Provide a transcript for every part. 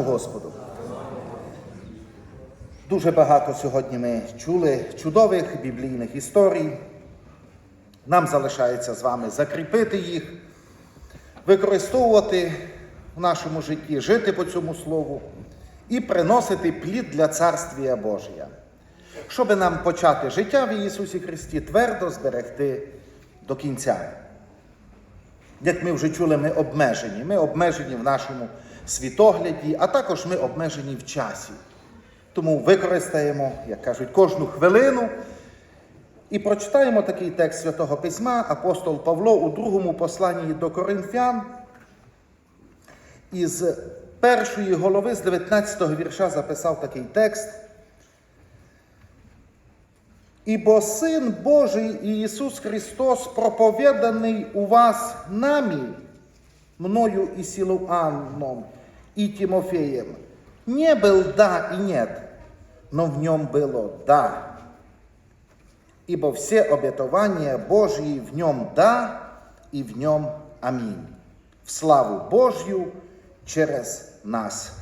нашому Господу. Дуже багато сьогодні ми чули чудових біблійних історій. Нам залишається з вами закріпити їх, використовувати в нашому житті, жити по цьому слову і приносити плід для Царствія Божія, щоб нам почати життя в Ісусі Христі твердо зберегти до кінця. Як ми вже чули, ми обмежені. Ми обмежені в нашому світогляді, а також ми обмежені в часі. Тому використаємо, як кажуть, кожну хвилину і прочитаємо такий текст Святого Письма, апостол Павло у другому посланні до Коринфян. Із першої голови, з 19-го вірша записав такий текст. Ібо Син Божий Ісус Христос, проповіданий у вас нами, мною и Силуаном, и Тимофеем, не был да и нет, но в нем было да. Ибо все обетования Божьи в нем да и в нем аминь. В славу Божью через нас.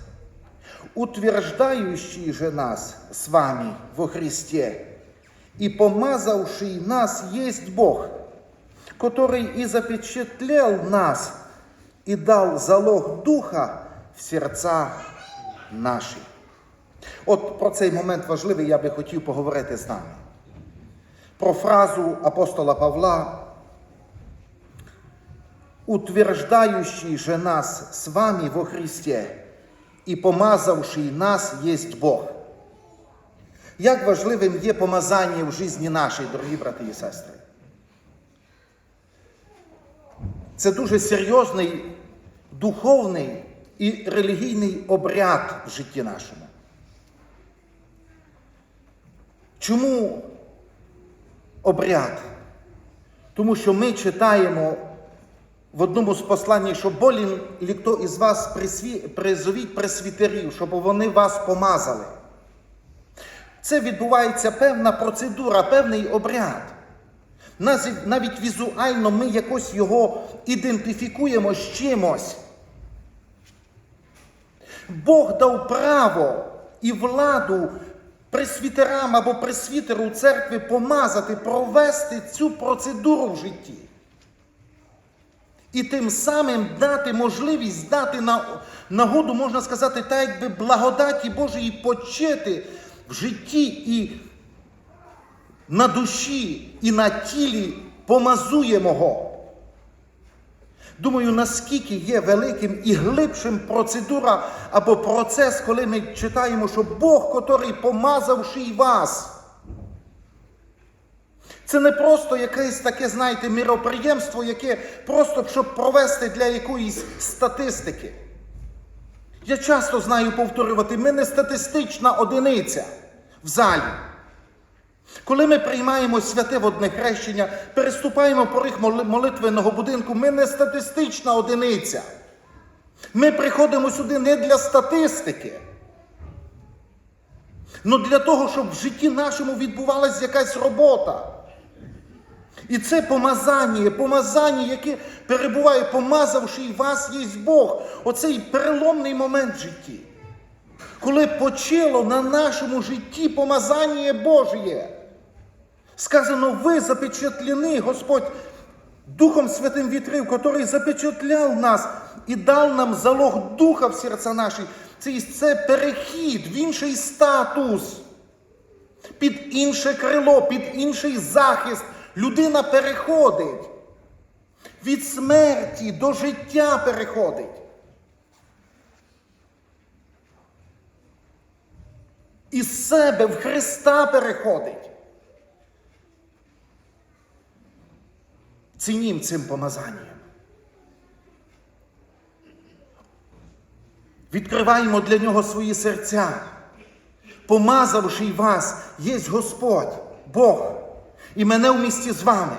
Утверждающий же нас с вами во Христе и помазавший нас есть Бог, который и запечатлел нас и дал залог Духа в серця наші. От про цей момент важливий я би хотів поговорити з нами. Про фразу апостола Павла, утверждающий же нас с вами во Христе і помазавший нас єсть Бог. Як важливим є помазання в житті нашій, дорогі брати і сестри? Це дуже серйозний духовний і релігійний обряд в житті нашому. Чому обряд? Тому що ми читаємо в одному з послань, що болім ліхто із вас присві... призовіть пресвітерів, щоб вони вас помазали. Це відбувається певна процедура, певний обряд. Навіть, візуально ми якось його ідентифікуємо з чимось. Бог дав право і владу пресвітерам або пресвітеру церкви помазати, провести цю процедуру в житті. І тим самим дати можливість, дати нагоду, можна сказати, так якби благодаті Божої почити в житті і на душі, і на тілі помазуємого. Думаю, наскільки є великим і глибшим процедура або процес, коли ми читаємо, що Бог, котрий помазавши вас. Це не просто якесь таке, знаєте, міроприємство, яке просто щоб провести для якоїсь статистики. Я часто знаю повторювати, ми не статистична одиниця в залі. Коли ми приймаємо святе водне хрещення, переступаємо поріг молитвеного будинку, ми не статистична одиниця. Ми приходимо сюди не для статистики, але для того, щоб в житті нашому відбувалася якась робота. І це помазання, помазання, яке перебуває, помазавши і вас, є Бог. Оцей переломний момент в житті. Коли почало на нашому житті помазання Божє. Сказано, ви запечатлені, Господь, Духом Святим вітрив, який запечатляв нас і дав нам залог Духа в серця наші. Це, це перехід в інший статус, під інше крило, під інший захист. Людина переходить. Від смерті до життя переходить. Із себе в Христа переходить. Цінім цим помазанням. Відкриваємо для нього свої серця. Помазавши вас, є Господь, Бог, і мене в місті з вами.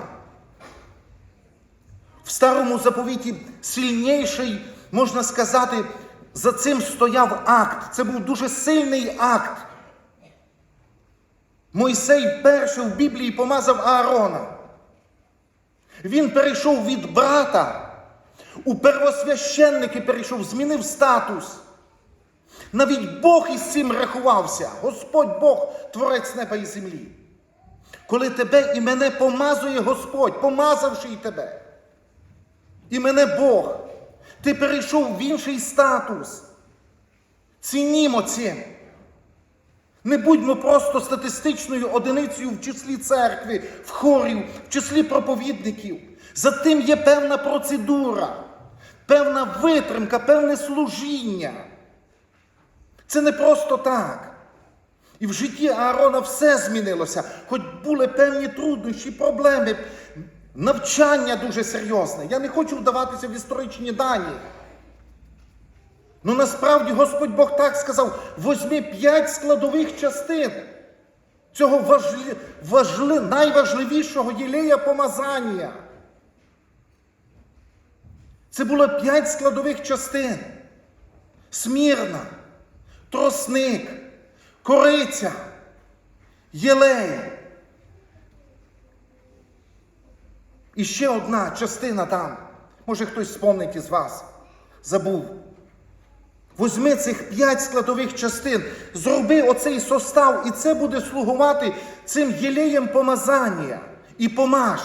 В старому заповіті сильніший, можна сказати, за цим стояв акт. Це був дуже сильний акт. Мойсей перший в Біблії помазав Аарона. Він перейшов від брата, у первосвященники перейшов, змінив статус. Навіть Бог із цим рахувався. Господь Бог, творець неба і землі. Коли тебе і мене помазує Господь, помазавши і тебе. І мене Бог. Ти перейшов в інший статус. Цінімо цим. Не будьмо просто статистичною одиницею в числі церкви, в хорів, в числі проповідників. За тим є певна процедура, певна витримка, певне служіння. Це не просто так. І в житті Аарона все змінилося, хоч були певні труднощі, проблеми, навчання дуже серйозне. Я не хочу вдаватися в історичні дані. Ну насправді Господь Бог так сказав: возьми п'ять складових частин цього важлі, важли, найважливішого єлея помазання. Це було п'ять складових частин: смірна, тросник, кориця, єлей. І ще одна частина там. Може хтось спомнить із вас. Забув. Возьми цих п'ять складових частин, зроби оцей состав, і це буде слугувати цим єлеєм помазання і помаж.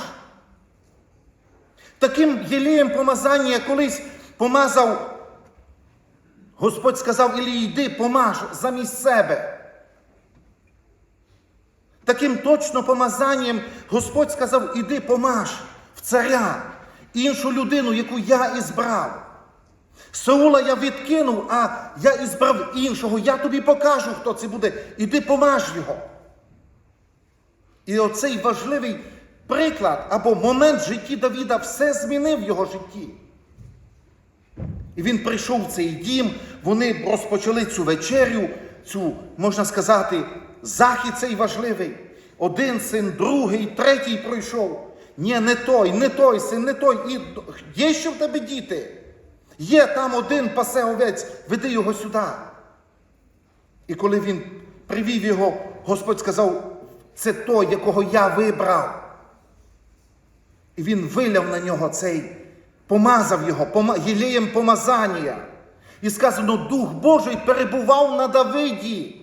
Таким єлеєм помазання колись помазав, Господь сказав Ілі, йди, помаж замість себе. Таким точно помазанням Господь сказав, іди помаж в царя, іншу людину, яку я ізбрав. Саула я відкинув, а я ізбрав іншого. Я тобі покажу, хто це буде. Іди помаж його. І оцей важливий приклад або момент в житті Давіда все змінив в його житті. І він прийшов в цей дім, вони розпочали цю вечерю, цю, можна сказати, захід цей важливий. Один син, другий, третій пройшов. Ні, не той, не той син, не той. І є що в тебе діти? Є там один пасе овець, веди його сюди. І коли він привів його, Господь сказав, це той, якого я вибрав. І він виляв на нього цей, помазав його, єлеєм помазання. І сказано, Дух Божий перебував на Давиді.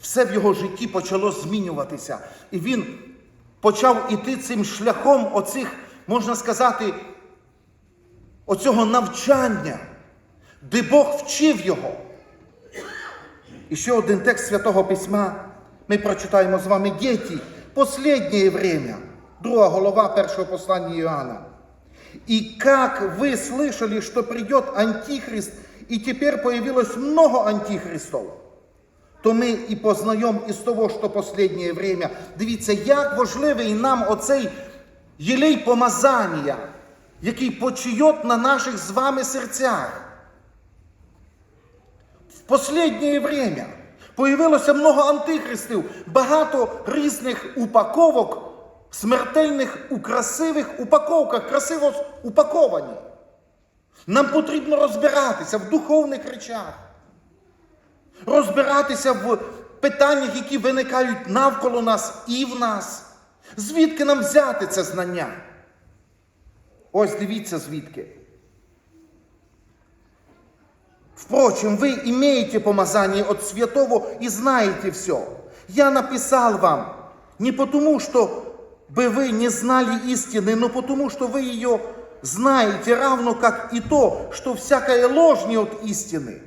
Все в його житті почало змінюватися. І він почав іти цим шляхом оцих можна сказати, оцього навчання, де Бог вчив його. І ще один текст Святого Письма ми прочитаємо з вами діти, последнее время, друга голова першого послання Иоанна. И как вы слышали, что придет Антихрист, и теперь появилось много антихристов, то ми і познаємо із того, що последнє время. Дивіться, як важливий нам оцей єлей помазання, який почує на наших з вами серцях. В последнє время появилося много антихристів, багато різних упаковок, смертельних у красивих упаковках, красиво упаковані. Нам потрібно розбиратися в духовних речах, розбиратися в питаннях, які виникають навколо нас і в нас. Звідки нам взяти це знання? Ось дивіться звідки. Впрочем, вы имеете помазание от святого и знаете все. Я написал вам не потому, что бы вы не знали истины, но потому, что вы ее знаете, равно как и то, що всякая ложь не от істини.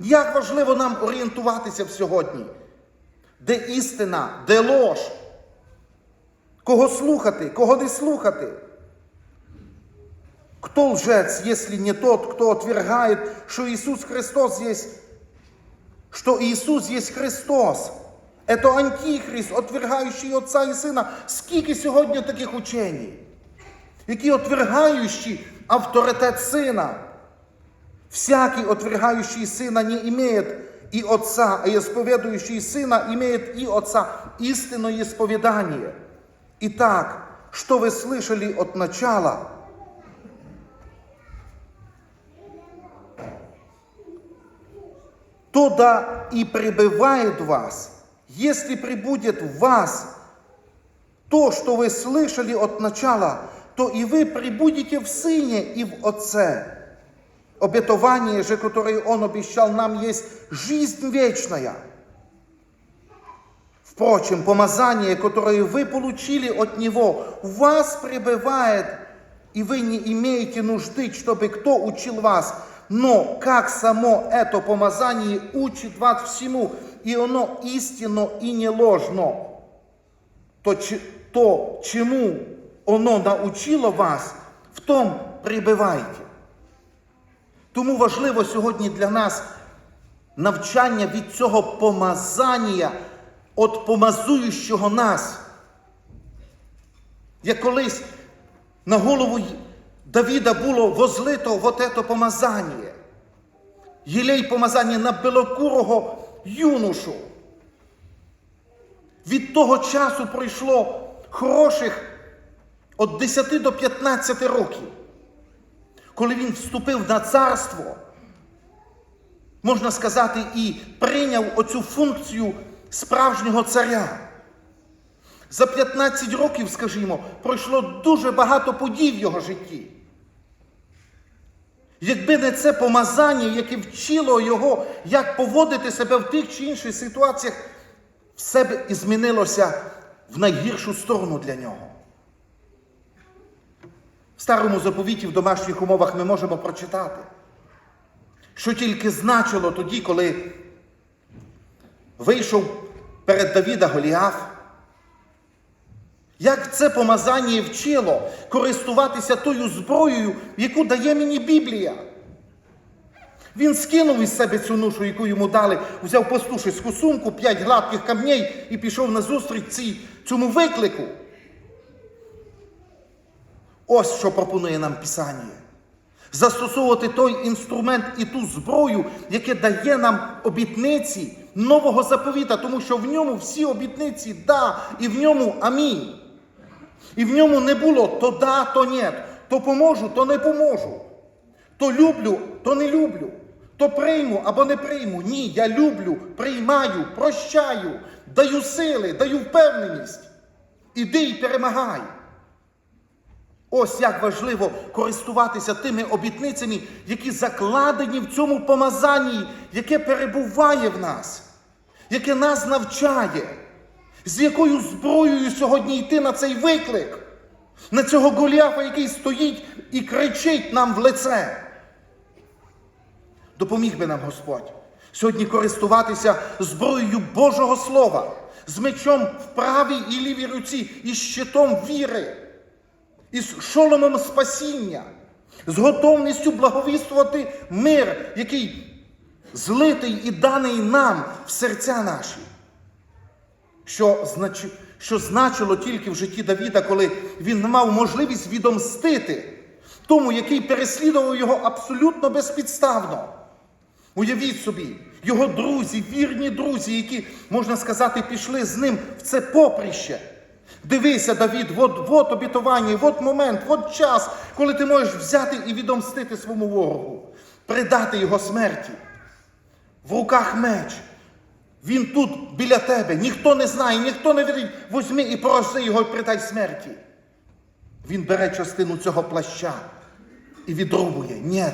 Як важливо нам орієнтуватися в сьогодні? Де істина, де лож? Кого слухати, кого не слухати? Кто лжец, если не тот, кто отвергает, что Иисус Христос есть, что Иисус есть Христос? Это антихрист, отвергаючий Отца і Сина. Скільки сьогодні таких учень, які отвергаючи авторитет Сина? Всякий, отвергающий Сына, не имеет и Отца, а исповедующий Сына имеет и Отца. Истинное исповедание. Итак, что вы слышали от начала, то да и пребывает в вас. Если прибудет в вас то, что вы слышали от начала, то и вы прибудете в Сыне и в Отце. обетование же, которое Он обещал нам, есть жизнь вечная. Впрочем, помазание, которое вы получили от Него, в вас пребывает, и вы не имеете нужды, чтобы кто учил вас. Но как само это помазание учит вас всему, и оно истинно и не ложно, то, че- то чему оно научило вас, в том прибивайте. Тому важливо сьогодні для нас навчання від цього помазання, от помазуючого нас. Як колись на голову Давіда було возлито вот это помазання. Єлей помазання на белокурого юношу. Від того часу пройшло хороших від 10 до 15 років. Коли він вступив на царство, можна сказати, і прийняв оцю функцію справжнього царя. За 15 років, скажімо, пройшло дуже багато подій в його житті. Якби не це помазання, яке вчило його, як поводити себе в тих чи інших ситуаціях, все б і змінилося в найгіршу сторону для нього. В старому заповіті в домашніх умовах ми можемо прочитати, що тільки значило тоді, коли вийшов перед Давіда Голіаф. Як це помазання вчило користуватися тою зброєю, яку дає мені Біблія. Він скинув із себе цю ношу, яку йому дали, взяв пастушеську сумку, п'ять гладких камней і пішов на зустріч цій, цьому виклику. Ось що пропонує нам Писання. Застосовувати той інструмент і ту зброю, яке дає нам обітниці нового заповіта, тому що в ньому всі обітниці да, і в ньому амінь. І в ньому не було то да, то ні, то поможу, то не поможу. То люблю, то не люблю. То прийму або не прийму. Ні, я люблю, приймаю, прощаю, даю сили, даю впевненість. Іди і перемагай. Ось як важливо користуватися тими обітницями, які закладені в цьому помазанні, яке перебуває в нас, яке нас навчає, з якою зброєю сьогодні йти на цей виклик, на цього Голіафа, який стоїть і кричить нам в лице. Допоміг би нам Господь сьогодні користуватися зброєю Божого Слова, з мечом в правій і лівій руці, і щитом віри із шоломом спасіння, з готовністю благовістувати мир, який злитий і даний нам в серця наші. Що, знач... що значило тільки в житті Давіда, коли він мав можливість відомстити тому, який переслідував його абсолютно безпідставно. Уявіть собі, його друзі, вірні друзі, які, можна сказати, пішли з ним в це поприще. Дивися, Давід, от, от обітування, от момент, от час, коли ти можеш взяти і відомстити своєму ворогу, придати його смерті. В руках меч. Він тут біля тебе, ніхто не знає, ніхто не вірить, возьми і пороси його і придай смерті. Він бере частину цього плаща і відрубує. Ні.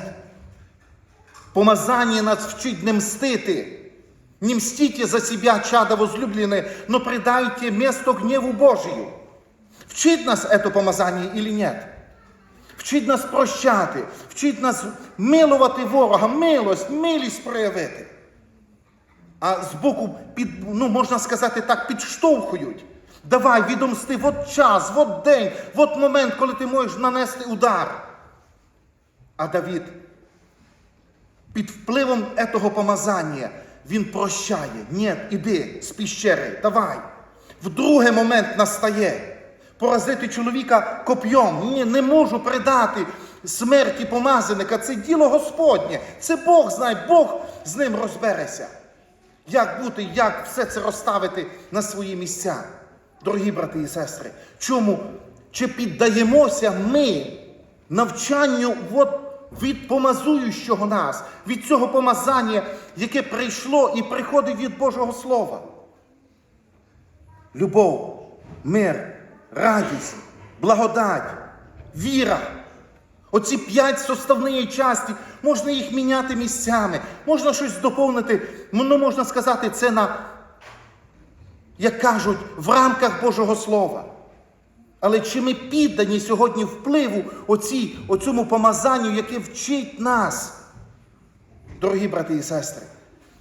Помазання нас вчить не мстити. Не мстите за себя, чада возлюбленные, но предайте место гневу Божию. Вчить нас это помазание или нет? Вчить нас прощати, вчить нас милувати ворога, милость, милість проявити. А збоку, під, ну, можна сказати так, підштовхують. Давай, відомсти, от час, от день, от момент, коли ти можеш нанести удар. А Давід під впливом этого помазання він прощає. Ні, іди з піщери, давай. В другий момент настає. Поразити чоловіка коп'єм. Ні, не можу придати смерті помазаника. Це діло Господнє. Це Бог знає, Бог з ним розбереться. Як бути, як все це розставити на свої місця, дорогі брати і сестри. Чому? Чи піддаємося ми навчанню от від помазуючого нас, від цього помазання, яке прийшло і приходить від Божого Слова? Любов, мир, радість, благодать, віра. Оці п'ять составної часті, можна їх міняти місцями, можна щось доповнити, ну можна сказати, це на, як кажуть, в рамках Божого Слова. Але чи ми піддані сьогодні впливу оці, оцьому помазанню, яке вчить нас? Дорогі брати і сестри,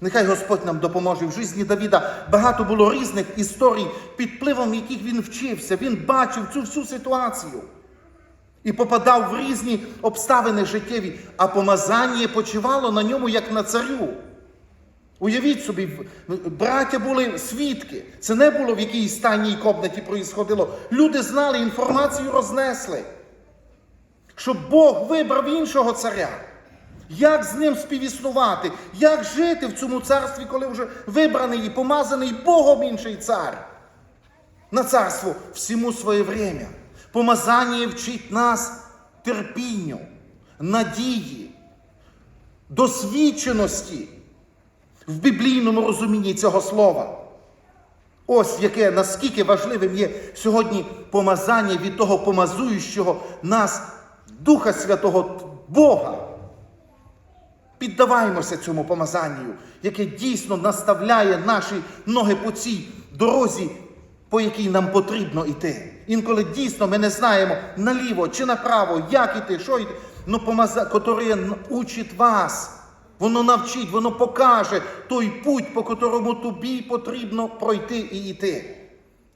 нехай Господь нам допоможе. В житті Давіда багато було різних історій, під впливом яких він вчився. Він бачив цю всю ситуацію і попадав в різні обставини життєві, а помазання почивало на ньому, як на царю. Уявіть собі, браття були свідки. Це не було в якійсь тайній комнаті проїсходило. Люди знали, інформацію рознесли. Щоб Бог вибрав іншого царя. Як з ним співіснувати? Як жити в цьому царстві, коли вже вибраний і помазаний Богом інший цар? На царство всьому своє время. Помазання вчить нас терпінню, надії, досвідченості в біблійному розумінні цього слова. Ось яке наскільки важливим є сьогодні помазання від того помазуючого нас Духа Святого Бога. Піддаваємося цьому помазанню, яке дійсно наставляє наші ноги по цій дорозі, по якій нам потрібно йти. Інколи дійсно ми не знаємо наліво чи направо, як іти, що йти. Ну, помаза, яке учить вас. Воно навчить, воно покаже той путь, по котрому тобі потрібно пройти і йти.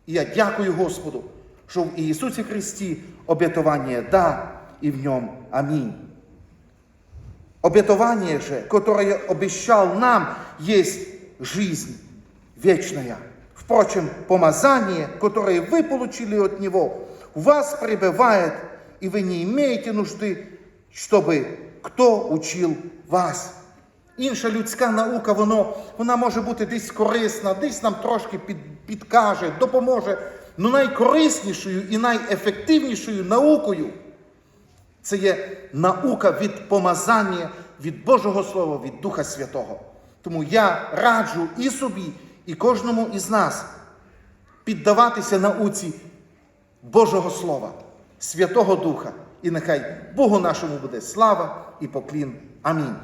І я дякую Господу, що в Ісусі Христі обетовання да, і в ньому амінь. Обетование же, которое обещал нам, есть жизнь вечная. Впрочем, помазание, которое вы получили от Него, у вас пребывает, и вы не имеете нужды, чтобы кто учил вас. Інша людська наука, воно, вона може бути десь корисна, десь нам трошки під, підкаже, допоможе. Ну найкориснішою і найефективнішою наукою це є наука від помазання від Божого Слова, від Духа Святого. Тому я раджу і собі, і кожному із нас піддаватися науці Божого Слова, Святого Духа. І нехай Богу нашому буде слава і поклін. Амінь.